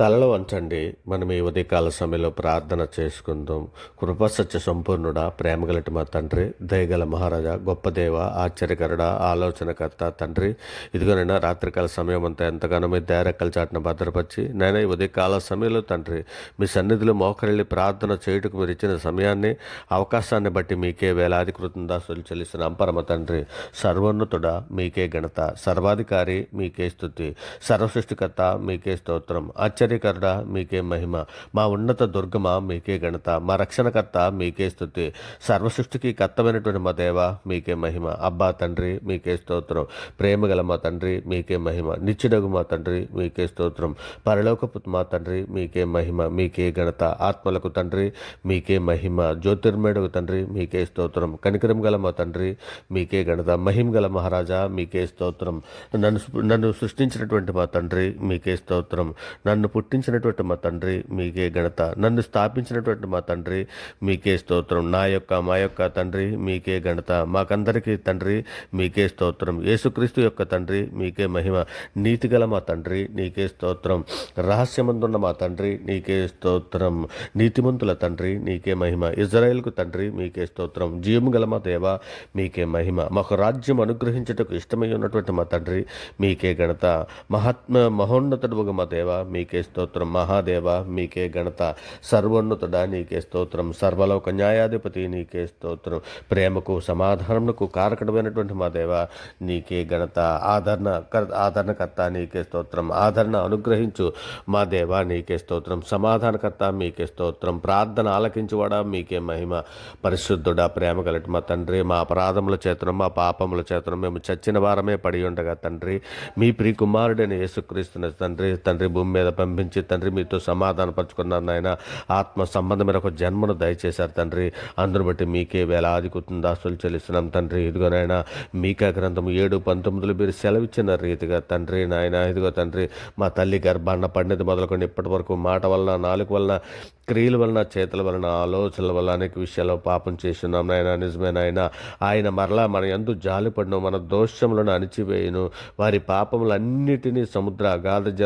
తలలో వంచండి. మనం ఈ ఉదయకాల సమయంలో ప్రార్థన చేసుకుందాం. కృపసత్య సంపూర్ణుడా ప్రేమగలటి మా తండ్రి దయగల మహారాజా గొప్ప దేవ ఆశ్చర్యకరుడ ఆలోచనకర్త తండ్రి. ఇదిగోనైనా రాత్రికాల సమయం అంతా ఎంతగానో మీ దయరెక్కల చాటున భద్రపరిచి నేను ఈ ఉదయకాల సమయంలో తండ్రి మీ సన్నిధిలో మోకరెళ్ళి ప్రార్థన చేయుటకు మీరు ఇచ్చిన సమయాన్ని అవకాశాన్ని బట్టి మీకే వేలాది కృతందాసులు చెల్లిస్తున్నాం. అంపరమ తండ్రి సర్వోన్నతుడా మీకే ఘనత. సర్వాధికారి మీకే స్థుతి సర్వసృష్టికర్త మీకే స్తోత్రం. ఆశ్చర్యకరుడ మీకే మహిమ. మా ఉన్నత దుర్గమ మీకే ఘనత. మా రక్షణకర్త మీకే స్థుతి. సర్వసృష్టికి కర్తమైనటువంటి మా దేవ మీకే మహిమ. అబ్బా తండ్రి మీకే స్తోత్రం. ప్రేమగల మా తండ్రి మీకే మహిమ. నిత్యుడగు మా తండ్రి మీకే స్తోత్రం. పరలోకపు మా తండ్రి మీకే మహిమ మీకే ఘనత. ఆత్మలకు తండ్రి మీకే మహిమ. జ్యోతిర్మేడకు తండ్రి మీకే స్తోత్రం. కనికరం గల మా తండ్రి మీకే ఘనత. మహిమ గల మహారాజా మీకే స్తోత్రం. నన్ను నన్ను సృష్టించినటువంటి మా తండ్రి మీకే స్తోత్రం. నన్ను పుట్టించినటువంటి మా తండ్రి మీకే ఘనత. నన్ను స్థాపించినటువంటి మా తండ్రి మీకే స్తోత్రం. నా యొక్క మా యొక్క తండ్రి మీకే ఘనత. మాకందరికీ తండ్రి మీకే స్తోత్రం. యేసుక్రీస్తు యొక్క తండ్రి మీకే మహిమ. నీతిగల మా తండ్రి నీకే స్తోత్రం. రహస్యమందున్న మా తండ్రి నీకే స్తోత్రం. నీతిమంతుల తండ్రి నీకే మహిమ. ఇజ్రాయెల్కు తండ్రి మీకే స్తోత్రం. జీవం గల మా దేవ మీకే మహిమ. మాకు రాజ్యం అనుగ్రహించుటకు ఇష్టమై ఉన్నటువంటి మా తండ్రి మీకే ఘనత. మహాత్మ మహోన్నతుడు మా దేవ మీకే స్తోత్రం మహాదేవ మీకే ఘనత. సర్వోన్నతుడా నీకే స్తోత్రం. సర్వలోక న్యాయాధిపతి నీకే స్తోత్రం. ప్రేమకు సమాధానమునకు కారకడమైనటువంటి మా దేవ నీకే ఘనత. ఆదరణ ఆదరణకర్త నీకే స్తోత్రం. ఆదరణ అనుగ్రహించు మా దేవ నీకే స్తోత్రం. సమాధానకర్త మీకే స్తోత్రం. ప్రార్థన ఆలకించువాడా మీకే మహిమ. పరిశుద్ధుడా ప్రేమ గలటి మా తండ్రి మా అపరాధముల చేతనం మా పాపముల చేతనం మేము చచ్చిన వారమే పడి ఉండగా తండ్రి. మీ ప్రియ కుమారుడైన యేసుక్రీస్తున్న తండ్రి. తండ్రి భూమి మీద పంపించి తండ్రి మీతో సమాధానపరుచుకున్నారు నాయన. ఆత్మ సంబంధమైన ఒక జన్మను దయచేశారు తండ్రి. అందును బట్టి మీకే వేలాది కుతుందాస్తులు చెల్లిస్తున్నాం తండ్రి. ఇదిగో నాయన మీకా గ్రంథం ఏడు పంతొమ్మిదిలో మీరు సెలవిచ్చిన రీతిగా తండ్రి నాయన ఇదిగో తండ్రి. మా తల్లి గర్భాన్న పడినది మొదలుకొని ఇప్పటి వరకు మాట వలన నాలుగు వలన క్రియల వలన చేతుల వలన ఆలోచనల వలన అనేక విషయాల్లో పాపం చేస్తున్నాం నాయన. నిజమే నాయన ఆయన మరలా మన ఎందు జాలిపడిన మన దోషములను అణిచివేయను. వారి పాపములన్నిటినీ సముద్ర అగాధ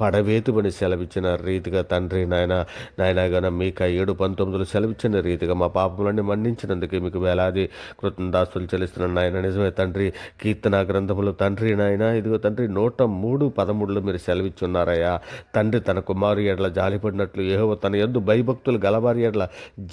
పడవి పడవేతుబని సెలవిచ్చిన రీతిగా తండ్రి నాయన నాయన గన మీక ఏడు పంతొమ్మిదిలో సెలవిచ్చిన రీతిగా మా పాపములన్నీ మన్నించినందుకు మీకు వేలాది కృతందాస్తులు చెల్లిస్తున్న నాయన నిజమే తండ్రి కీర్తన గ్రంథములు తండ్రి నాయన ఇదిగో తండ్రి నూట మూడు పదమూడులో మీరు సెలవిచ్చున్నారయ్యా. తండ్రి తన కుమారు ఎడల జాలిపడినట్లు ఏహో తన ఎందు భయభక్తులు గలవారి ఎడల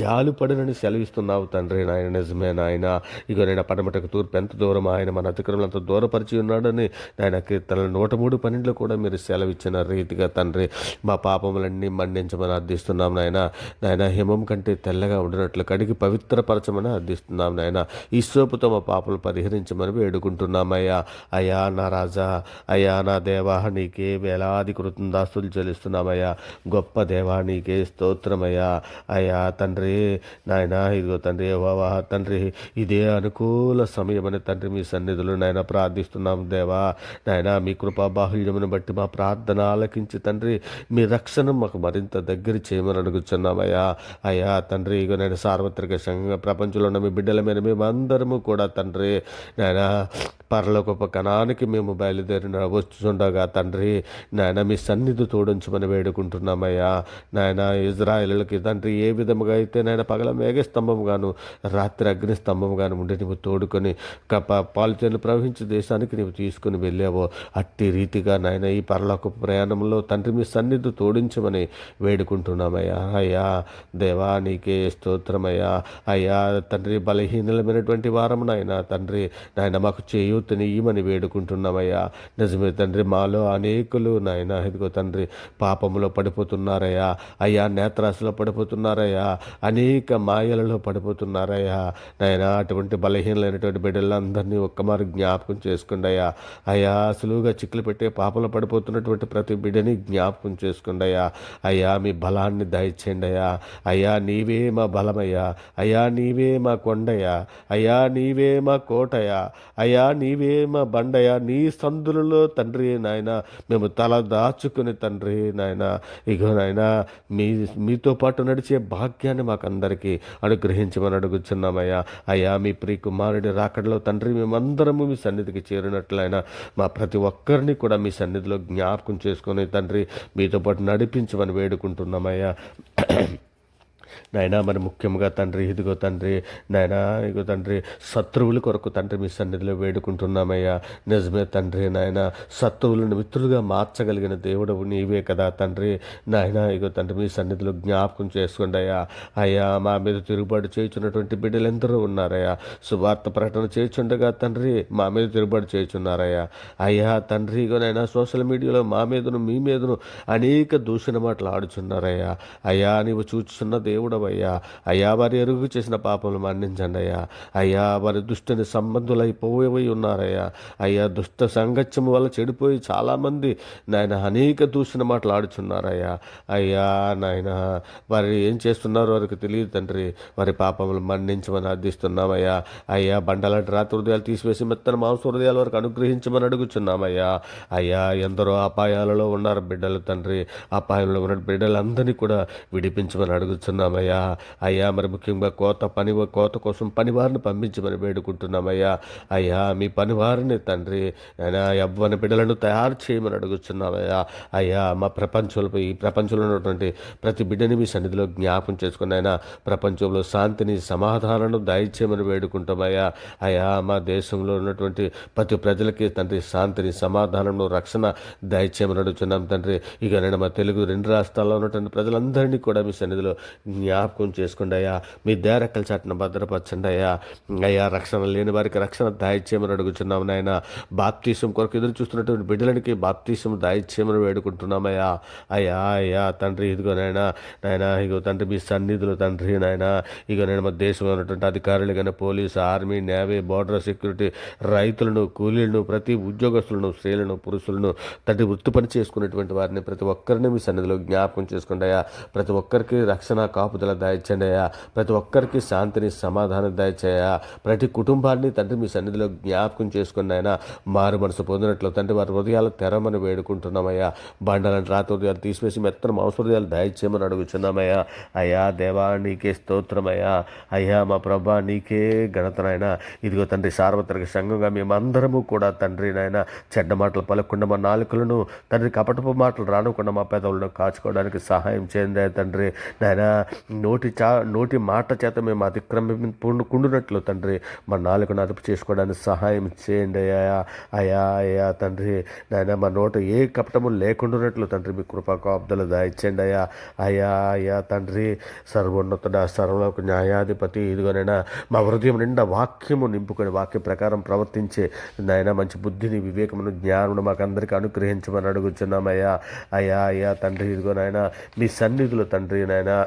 జాలిపడినని సెలవిస్తున్నావు తండ్రి నాయన నిజమే నాయన. ఇగో నేను పడమటకు తూర్పు ఎంత దూరం ఆయన మన అతిక్రమలు అంత దూరపరిచి ఉన్నాడని నాయన కీర్తన నూట మూడు పన్నెండులో కూడా మీరు సెలవిచ్చిన రీతిగా తండ్రి మా పాపములన్నీ మన్నించమని అర్థిస్తున్నాం నాయన. నాయన హిమం కంటే తెల్లగా ఉండినట్లు కడిగి పవిత్రపరచమని అర్థిస్తున్నాం నాయన. ఈశ్వపుతో మా పాపలు పరిహరించమని వేడుకుంటున్నామయ్యా అయ్యా. నా రాజా అయ్యా నా దేవా నీకే వేలాది కృతందాస్తులు చెల్లిస్తున్నామయ్యా గొప్ప దేవా నీకే స్తోత్రమయ్యా అయ్యా. తండ్రి నాయన ఇదిగో తండ్రి వావా తండ్రి ఇదే అనుకూల సమయమని తండ్రి మీ సన్నిధులు నాయన ప్రార్థిస్తున్నాం దేవా. నాయన మీ కృపా బాహుల్యమును బట్టి మా ప్రార్థన ఆలకించి తండ్రి మీ రక్షణ మాకు మరింత దగ్గర చేయమని అడుగుతున్నామయ్యా అయ్యా తండ్రి ఇగో నేను సార్వత్రిక సంఘంగా ప్రపంచంలో ఉన్న మీ బిడ్డల మీద మేమందరము కూడా తండ్రి నాయన పరలోకపు కణానికి మేము బయలుదేరిన వస్తుండగా తండ్రి నాయన మీ సన్నిధి తోడించమని వేడుకుంటున్నామయ్యా. నాయన ఇజ్రాయిలకి తండ్రి ఏ విధముగా అయితే నాయన పగల మేఘ స్తంభముగాను రాత్రి అగ్ని స్తంభముగాను ఉండి నువ్వు తోడుకొని కప పాలితేను ప్రవహించే దేశానికి నీవు తీసుకుని వెళ్ళావో అట్టి రీతిగా నాయన ఈ పరలోకపు ప్రయాణంలో తండ్రి మీ సన్నిధి తోడించమని వేడుకుంటున్నామయ్యా. అయ్యా దేవా నీకే స్తోత్రమయ్యా. అయ్యా తండ్రి బలహీనమైనటువంటి వారం నాయన. తండ్రి నాయన మాకు చేయూతని ఇమని వేడుకుంటున్నామయ్యా. నిజమే తండ్రి మాలో అనేకులు నాయన. ఇదిగో తండ్రి పాపములో పడిపోతున్నారయ్యా. అయ్యా నేత్రాసులో పడిపోతున్నారయ్యా. అనేక మాయలలో పడిపోతున్నారయ్యా. నాయన అటువంటి బలహీనమైనటువంటి బిడ్డలందరినీ ఒక్కమారు జ్ఞాపకం చేసుకోండి అయ్యా అయ్యా సులువుగా చిక్కులు పెట్టే పాపంలో పడిపోతున్నటువంటి ప్రతి బిడ్డని జ్ఞాపకం చేసుకోండి అయ్యా అయ్యా మీ బలాన్ని దయచేయండి అయ్యా అయ్యా నీవే మా బలమయ్యా. అయ్యా నీవే మా కొండయ్యా. అయ్యా నీవే మా కోటయ్యా. అయ్యా నీవే మా బండయ్యా. నీ సందులలో తండ్రి నాయన మేము తల దాచుకుని తండ్రి నాయన. ఇగో నాయన మీ మీతో పాటు నడిచే భాగ్యాన్ని మాకందరికీ అనుగ్రహించమని అడుగుచున్నామయ్యా. అయ్యా మీ ప్రియ కుమారుడి రాకడలో తండ్రి మేమందరము మీ సన్నిధికి చేరినట్లయినా మా ప్రతి ఒక్కరిని కూడా మీ సన్నిధిలో జ్ఞాపకం చేసుకొని తండ్రి మీతో పాటు నడిపించమని వేడుకుంటున్నామయ్యా. నాయనా మరి ముఖ్యంగా తండ్రి ఇదిగో తండ్రి నాయనా ఇదిగో తండ్రి శత్రువుల కొరకు తండ్రి మీ సన్నిధిలో వేడుకుంటున్నామయ్యా. నిజమే తండ్రి నాయన శత్రువులను మిత్రులుగా మార్చగలిగిన దేవుడు నీవే కదా తండ్రి. నాయన ఇగో తండ్రి మీ సన్నిధిలో జ్ఞాపకం చేసుకోండి అయ్యా. అయ్యా మా మీద తిరుగుబాటు చేయుచున్నటువంటి బిడ్డలు ఎందరో ఉన్నారయ్యా. సువార్త ప్రకటన చేయుచుండగా తండ్రి మా మీద తిరుగుబాటు చేయుచున్నారయ్యా. అయ్యా తండ్రి ఇగోనైనా సోషల్ మీడియాలో మా మీదను మీ మీదను అనేక దూషణ మాటలు ఆడుచున్నారయ్యా. అయ్యా నీవు చూచుచున్న దేవుడవయ్యా అయ్యా వారి ఎరుగు చేసిన పాపములు మన్నించండి అయ్యా. అయ్యా వారి దుష్టుని సంబంధులైపోయి ఉన్నారయ్యా. అయ్యా దుష్ట సంగత్యము వల్ల చెడిపోయి చాలామంది నాయన అనేక దూషణ మాటలు ఆడుచున్నారయ్యా అయ్యా నాయన వారు ఏం చేస్తున్నారో వారికి తెలియదు తండ్రి. వారి పాపములు మన్నించమని అర్థిస్తున్నామయ్యా. అయ్యా బండలాంటి రాత్రి హృదయాలు తీసివేసి మెత్తన మాంస హృదయాల వరకు అనుగ్రహించమని అడుగుచున్నామయ్యా. అయ్యా ఎందరో అపాయాలలో ఉన్నారు బిడ్డలు తండ్రి. అపాయంలో ఉన్న బిడ్డలందరినీ కూడా విడిపించమని అడుగుతున్నామయ్యా అయ్యా మరి ముఖ్యంగా కోత పని కోత కోసం పనివారిని పంపించమని వేడుకుంటున్నామయ్యా. అయ్యా మీ పనివారిని తండ్రి అయినా యవ్వన బిడ్డలను తయారు చేయమని అడుగుతున్నామయ్యా అయ్యా మా ప్రపంచంలో ఈ ప్రపంచంలో ఉన్నటువంటి ప్రతి బిడ్డని మీ సన్నిధిలో జ్ఞాపం చేసుకుని ప్రపంచంలో శాంతిని సమాధానం దయచేయమని వేడుకుంటామయ్యా అయ్యా మా దేశంలో ఉన్నటువంటి ప్రతి ప్రజలకి తండ్రి శాంతిని సమాధానంలో రక్షణ దయచేయమని అడుగుతున్నాం తండ్రి. ఇక నేను మా తెలుగు రెండు రాష్ట్రాల్లో ఉన్నటువంటి ప్రజలందరినీ కూడా మీ సన్నిధిలో జ్ఞాపకం చేసుకోండి అయ్యా. మీ దేరక్కల చాటును భద్రపరచండి అయ్యా. అయ్యా రక్షణ లేని వారికి రక్షణ దాయిచ్చేయమని అడుగుతున్నాం నాయన. బాప్తీసం కొరకు ఎదురు చూస్తున్నటువంటి బిడ్డలకి బాప్తీసం దాయిచ్చేయమని వేడుకుంటున్నామయ్యా అయ్యా. అయ్యా తండ్రి ఇదిగో నాయన నాయన ఇగో తండ్రి మీ సన్నిధులు తండ్రి నాయన. ఇగో నేను మా దేశంలో ఉన్నటువంటి అధికారులు కానీ police army navy border security రైతులను కూలీలను ప్రతి ఉద్యోగస్తులను స్త్రీలను పురుషులను తండ్రి వృత్తి పని చేసుకున్నటువంటి వారిని ప్రతి ఒక్కరిని మీ సన్నిధిలో జ్ఞాపకం చేసుకుంటాయా ప్రతి ఒక్కరికి రక్షణ కాపుదల దయచేయా ప్రతి ఒక్కరికి శాంతిని సమాధానం దయచేయా ప్రతి కుటుంబాన్ని తండ్రి మీ సన్నిధిలో జ్ఞాపకం చేసుకుని ఆయన మారు మనసు పొందినట్లు తండ్రి వారి హృదయాలు తెరమని వేడుకుంటున్నామయ్యా. బండలను రాత హృదయాలు తీసివేసి మెత్తన మాంస హృదయాలు దయచేయమని అడుగుచున్నామయ్యా. అయ్యా దేవా నీకే స్తోత్రమయ్యా. అయ్యా మా ప్రభా నీకే ఘనతనైనా ఇదిగో తండ్రి సార్వత్రిక సంఘంగా మేమందరము కూడా తండ్రి నాయన చెడ్డ మాటలు పలకుండా మా నాలుకలను తండ్రి కపటపు మాటలు రానుకుండా మా పెదవులను కాచుకోవడానికి సహాయం చేయండి తండ్రి. నాయన నోటి చా నోటి మాట చేత మేము అతిక్రమి కుండునట్లు తండ్రి. మా నాలుకను అదుపు చేసుకోవడానికి సహాయం చేయండి అయ్యా. అయ్యా అయ్యా తండ్రి. నాయన మా నోట ఏ కపటము లేకుండానట్లు తండ్రి. మీ కృపా కాపుదలు దాయిచ్చండి అయ్యా. అయ్యా అయ్యా తండ్రి. సర్వోన్నతుడ సర్వలోక న్యాయాధిపతి ఇదిగోనైనా మా హృదయం నిండా వాక్యము నింపుకొని వాక్య ప్రకారం ప్రవర్తించే నాయన మంచి బుద్ధిని వివేకమును జ్ఞానమును మాకందరికీ అనుగ్రహించమని అడుగుచున్నామయ్యా అయ్యా అయ్యా తండ్రి. ఇదిగో నాయన మీ సన్నిధులు తండ్రి నాయన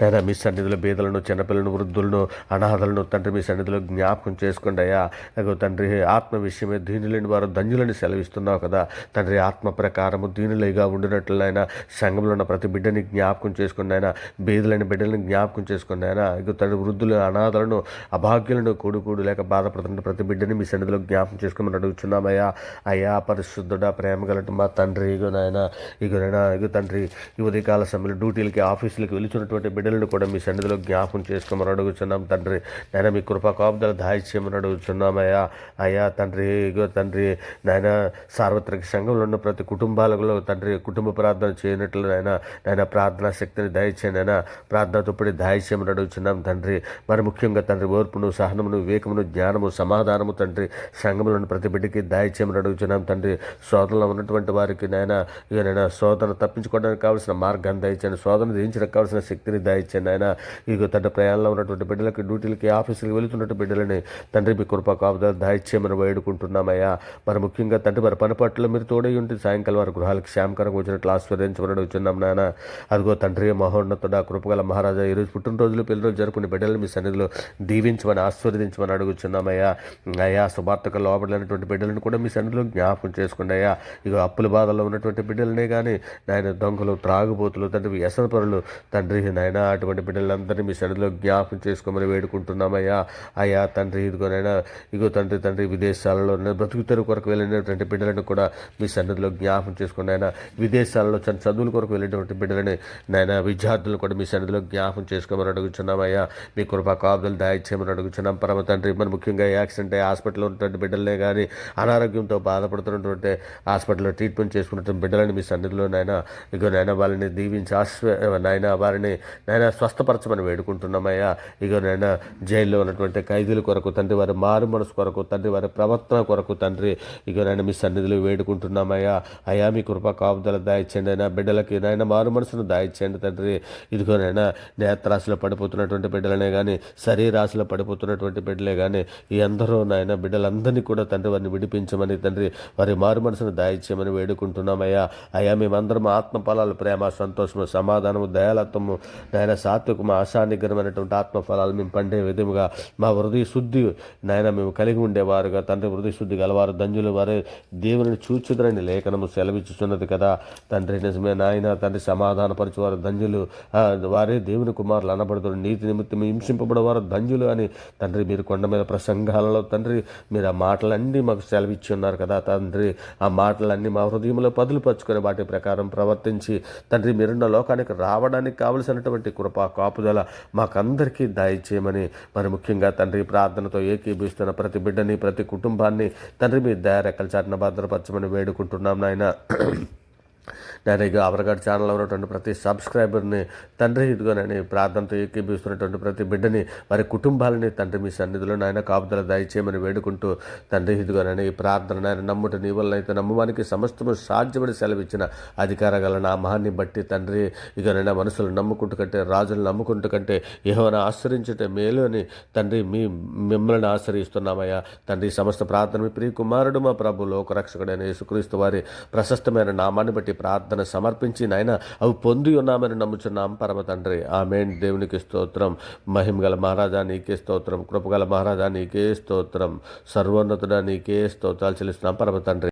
నాయన మీ సన్నిధిలో బీదలను చిన్నపిల్లలను వృద్ధులను అనాథలను తండ్రి మీ సన్నిధిలో జ్ఞాపకం చేసుకోండి అయ్యా. తండ్రి ఆత్మ విషయమే దీనులేని వారు ధన్యులని సెలవిస్తున్నావు కదా. తండ్రి ఆత్మ ప్రకారము ఉండినట్లు ఉండినట్లయినా సంఘంలో ఉన్న ప్రతి బిడ్డని జ్ఞాపకం చేసుకోండి ఆయన బీదలని బిడ్డలను జ్ఞాపకం చేసుకోండి ఆయన ఇక తండ్రి వృద్ధులు అనాథలను అభాగ్యులను కూడుకూడు లేక బాధపడుతున్న ప్రతి బిడ్డని మీ సన్నిధిలో జ్ఞాపకం చేసుకోమని అడుగుతున్నామయ్యా అయ్యా. పరిశుద్ధుడా ప్రేమ గలటి మా తండ్రి ఇగో నాయన ఇగో నాయన ఇగో తండ్రి ఈ ఉదయకాల సమయంలో డ్యూటీలకి ఆఫీసులకి వెళుచున్నటువంటి బిడ్డలను కూడా మీ సన్నిధిలో జ్ఞాపం చేసుకోమని అడుగుచున్నాం. తండ్రి నాయన మీ కృపా కాపుదల దాయి అయ్యా. తండ్రి ఇగో తండ్రి నాయన సార్వత్రిక సంఘంలో ఉన్న ప్రతి కుటుంబాలలో తండ్రి కుటుంబ ప్రార్థన చేయనట్లు నాయన నాయన ప్రార్థనా శక్తిని దయచేయండి నాయన. ప్రార్థన తుప్పటి దయచేయమని అడుగుతున్నాం తండ్రి. మరి ముఖ్యంగా తండ్రి ఓర్పును సహనమును వివేకమును జ్ఞానము సమాధానము తండ్రి సంఘంలోని ఉన్న ప్రతి బిడ్డకి దయచేయమని అడుగుతున్నాం తండ్రి. శోధనలో ఉన్నటువంటి వారికి నాయన ఇక నేను శోధన తప్పించుకోవడానికి కావాల్సిన మార్గాన్ని దయచేయండి శోధన జయించడానికి కావాల్సిన శక్తిని దయచండి ఆయన ఇక తండ్రి ప్రయాణంలో ఉన్నటువంటి బిడ్డలకి డ్యూటీలకి ఆఫీసులకి వెళుతున్నటువంటి బిడ్డలని తండ్రి మీ కృప కాపుదల దయచేయమని వేడుకుంటున్నామయ్యా. మరి ముఖ్యంగా తండ్రి మరి పని పట్ల మీరు తోడై ఉంటే సాయంకాలం వారి గృహాలకు శ్యామకరంగా వచ్చినట్లు ఆస్వాదించమని అడుగుతున్నాం నాయన. అదిగో తండ్రి మహోన్నతుడ కృపగల మహారాజా ఈరోజు పుట్టినరోజులు పిల్లలు జరుపుకునే బిడ్డలు మీ సన్నిధిలో దీవించమని ఆస్వాదించమని అడుగుతున్నామయ్యా అయ్యా. సువార్తకు లోబడినటువంటి బిడ్డలను కూడా మీ సన్నిధిలో జ్ఞాపకం చేసుకోండి అయ్యా. ఇక అప్పుల బాధల్లో ఉన్నటువంటి బిడ్డలనే కానీ నాయన దొంగలు త్రాగుబోతులు తండ్రి వ్యసనపరులు తండ్రి నాయన అటువంటి బిడ్డలందరినీ మీ సన్నిధిలో జ్ఞాపకం చేసుకోమని వేడుకుంటున్నామయ్యా. అయ్యా తండ్రి ఇదిగోనైనా ఇగో తండ్రి తండ్రి విదేశాలలో బ్రతుకుతరు కొరకు వెళ్ళినటువంటి బిడ్డలను కూడా మీ సన్నిధిలో జ్ఞాపకం చేసుకుని ఆయన విదేశాలలో చని చదువుల కొరకు వెళ్ళినటువంటి బిడ్డలని నాయన విద్యార్థులను కూడా మీ సన్నిధిలో జ్ఞాపకం చేసుకోమని అడుగుతున్నామయ్యా మీ కృపా కాపుదలు దాయిచ్చేయమని అడుగుతున్నాం పరమ తండ్రి మరి ముఖ్యంగా యాక్సిడెంట్ అయ్యి హాస్పిటల్లో ఉన్నటువంటి బిడ్డలనే కానీ అనారోగ్యంతో బాధపడుతున్నటువంటి హాస్పిటల్లో ట్రీట్మెంట్ చేసుకున్నటువంటి బిడ్డలని మీ సన్నిధిలో నాయన ఇగో నాయన వాళ్ళని దీవించి ఆశ్వ నాయన వారిని నాయన స్వస్థపరచమని వేడుకుంటున్నామయ్యా. ఇక నాయన జైల్లో ఉన్నటువంటి ఖైదీల కొరకు తండ్రి వారి మారు మనసు కొరకు తండ్రి వారి ప్రవర్తన కొరకు తండ్రి ఇక నాయన మీ సన్నిధిలో వేడుకుంటున్నామయ్యా. అయా మీ కృప కాపుదల దాయిచ్చండి అయినా బిడ్డలకి నాయన మారు మనసును దాయిచ్చండి తండ్రి. ఇదిగోనైనా నేత్రాశలో పడిపోతున్నటువంటి బిడ్డలనే కానీ శరీరాశలో పడిపోతున్నటువంటి బిడ్డలే కానీ ఈ అందరూ నాయన బిడ్డలందరినీ కూడా తండ్రి వారిని విడిపించమని తండ్రి వారి మారు మనసును దాయిచ్చేయమని వేడుకుంటున్నామయ్యా. అయ్యా మేమందరం ఆత్మ ఫలాలు ప్రేమ సంతోషము సమాధానము దయాలత్వము నాయన సాత్వికము ఆశానిగ్రమైనటువంటి ఆత్మఫలాలు మేము పండే విధముగా మా హృదయ శుద్ధి నాయన మేము కలిగి ఉండేవారుగా. తండ్రి హృదయ శుద్ధి గలవారు దంజులు వారే దేవుని చూచుదరని లేఖనము సెలవిచ్చుచున్నది కదా. తండ్రి నిజమే నాయన తండ్రి సమాధానపరచువారు దంజులు వారే దేవుని కుమారులు అనబడుతున్న నీతి నిమిత్తం హింసింపబడేవారు దంజులు అని తండ్రి మీరు కొండ మీద ప్రసంగాలలో తండ్రి మీరు ఆ మాటలన్నీ మాకు సెలవిచ్చి ఉన్నారు కదా తండ్రి. ఆ మాటలన్నీ మా హృదయంలో పదులుపరుచుకొని వాటి ప్రకారం ప్రవర్తించి తండ్రి మీరున్న లోకానికి రావడానికి కావలసినటువంటి కృప కాపుదల మాకందరికీ దయచేయమని మరి ముఖ్యంగా తండ్రి ప్రార్థనతో ఏకీభిస్తున్న ప్రతి బిడ్డని ప్రతి కుటుంబాన్ని తండ్రి మీ దయారెక్కల చాటున భద్రపరచమని వేడుకుంటున్నాం నాయన. డైరెక్ట్గా ఇక ఛానల్లో ఉన్నటువంటి ప్రతి సబ్స్క్రైబర్ని తండ్రి ఇదిగోనని ప్రార్థనతో ఏకీభిస్తున్నటువంటి ప్రతి బిడ్డని వారి కుటుంబాలని తండ్రి మీ సన్నిధిలో నాయన కాపుదల దయచేయమని వేడుకుంటూ తండ్రి ఇదిగోనని ఈ ప్రార్థన నాయన నమ్ముట నీ వల్ల అయితే నమ్మవానికి సమస్తము సాధ్యమని సెలవిచ్చిన అధికార గల నామాన్ని బట్టి తండ్రి ఇదిగోనైనా మనసులు నమ్ముకుంటూ కంటే రాజులు నమ్ముకుంటూ కంటే ఏమైనా ఆశ్రయించుటే మేలు అని తండ్రి మీ మిమ్మల్ని ఆశ్రయిస్తున్నామయ్యా. తండ్రి సమస్త ప్రార్థన మీ ప్రియ కుమారుడు మా ప్రభు లోకరక్షకుడైన యేసుక్రీస్తు వారి ప్రశస్తమైన నామాన్ని బట్టి ప్రార్థన సమర్పించి నాయన అవి పొంది ఉన్నామని నమ్ముచున్నాం. పరమ తండ్రి ఆమెన్. దేవునికి స్తోత్రం. మహిమగల మహారాజా నీకే స్తోత్రం. కృపగల మహారాజా నీకే స్తోత్రం. సర్వోన్నతుడా నీకే స్తోత్రాలు చెల్లిస్తున్నాం. పరమ తండ్రి.